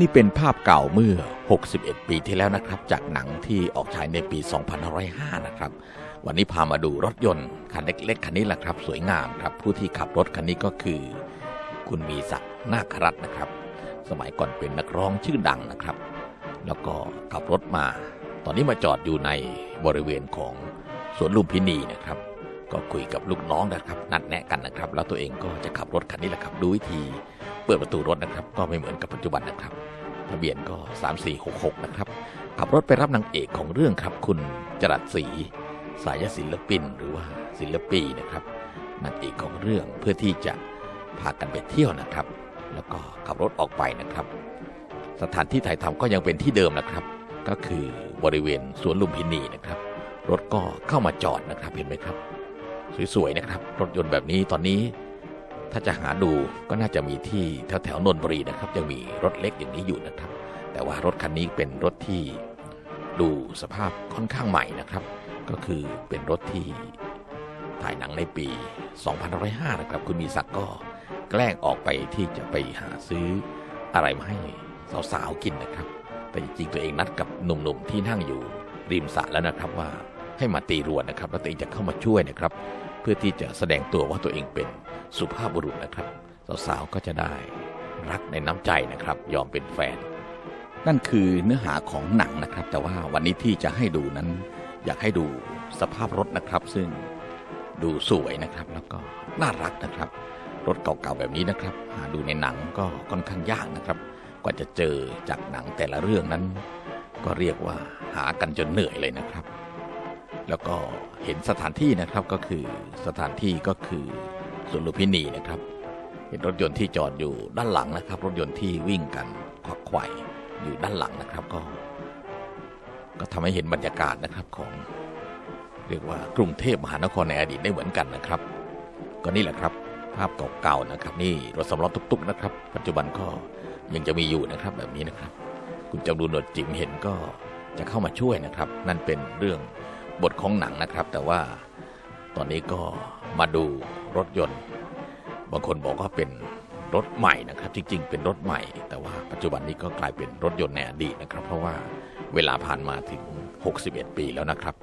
นี่เป็นภาพเก่าเมื่อ 61 ปีที่แล้วนะครับ จากหนังที่ออกฉายในปี 2505 นะครับ วันนี้พามาดูรถยนต์คันเล็กๆ คันนี้แหละครับ สวยงามครับ ผู้ที่ขับรถคันนี้ก็คือ คุณมีศักดิ์นาครัตน์นะครับ สมัยก่อนเป็นนักร้องชื่อดังนะครับ แล้วก็ขับรถมา ตอนนี้มาจอดอยู่ในบริเวณของสวนลุมพินีนะครับ ก็คุยกับลูกน้องนะครับ นัดแนะกันนะครับ แล้วตัวเองก็จะขับรถคันนี้แหละครับ ดูวิธี เปิดประตูรถนะครับ ก็ไม่เหมือนกับปัจจุบันนะครับ ทะเบียนก็ 3466 นะครับ ขับรถไปรับนางเอกของเรื่องครับ คุณจรัสศรีสายศิลปิน หรือว่าศิลปีนะครับนางเอกของเรื่องเพื่อที่จะพากันไปเที่ยวนะครับ แล้วก็ขับรถออกไปนะครับ สถานที่ถ่ายทำก็ยังเป็นที่เดิมนะครับ ก็คือบริเวณสวนลุมพินีนะครับ รถก็เข้ามาจอดนะครับเห็นไหมครับ สวยๆนะครับ รถยนต์แบบนี้ตอนนี้ ถ้าจะหาดูก็น่าจะมีที่แถวแถวนนทบุรีนะครับ ยังมีรถเล็กอย่างนี้อยู่นะครับ แต่ว่ารถคันนี้เป็นรถที่ดูสภาพค่อนข้างใหม่นะครับ ก็คือเป็นรถที่ถ่ายหนังในปี 2505 นะครับ คุณมีศักดิ์ก็แกล้งออกไปที่จะไปหาซื้ออะไรมาให้สาวๆกินนะครับ แต่จริงๆตัวเองนัดกับหนุ่มๆที่นั่งอยู่ริมสระแล้วนะครับว่าให้มาตีรวนนะครับแล้วตัวเองจะเข้ามาช่วยนะครับ พื่อที่จะแสดงตัวว่าตัวเองเป็นสุภาพบุรุษนะครับ สาวๆก็จะได้รักในน้ำใจนะครับ ยอมเป็นแฟน นั่นคือเนื้อหาของหนังนะครับ แต่ว่าวันนี้ที่จะให้ดูนั้น อยากให้ดูสภาพรถนะครับ ซึ่งดูสวยนะครับ แล้วก็น่ารักนะครับ รถเก่าๆแบบนี้นะครับหาดูในหนังก็ค่อนข้างยากนะครับ กว่าจะเจอจากหนังแต่ละเรื่องนั้น ก็เรียกว่าหากันจนเหนื่อยเลยนะครับ แล้วก็เห็นสถานที่นะครับก็คือสถานที่ก็คือสวนลุพินีนะครับ เห็นรถยนต์ที่จอดอยู่ด้านหลังนะครับ รถยนต์ที่วิ่งกันควักไขว่อยู่ด้านหลังนะครับ ก็ ก็ทำให้เห็นบรรยากาศนะครับของ เรียกว่ากรุงเทพมหานครในอดีตได้เหมือนกันนะครับ ก็นี่แหละครับ ภาพเก่าๆนะครับ นี่รถสำล้อตุกๆนะครับ ปัจจุบันก็ยังจะมีอยู่นะครับแบบนี้นะครับ คุณจำรูนหนวดจิ๋มเห็นก็จะเข้ามาช่วยนะครับ นั่นเป็นเรื่อง บทของหนังนะครับ แต่ว่าตอนนี้ก็มาดูรถยนต์ บางคนบอกว่าเป็นรถใหม่นะครับ จริง ๆ เป็นรถใหม่ แต่ว่าปัจจุบันนี้ก็กลายเป็นรถยนต์ในอดีตนะครับ เพราะว่าเวลาผ่านมาถึง 61 ปีแล้วนะครับ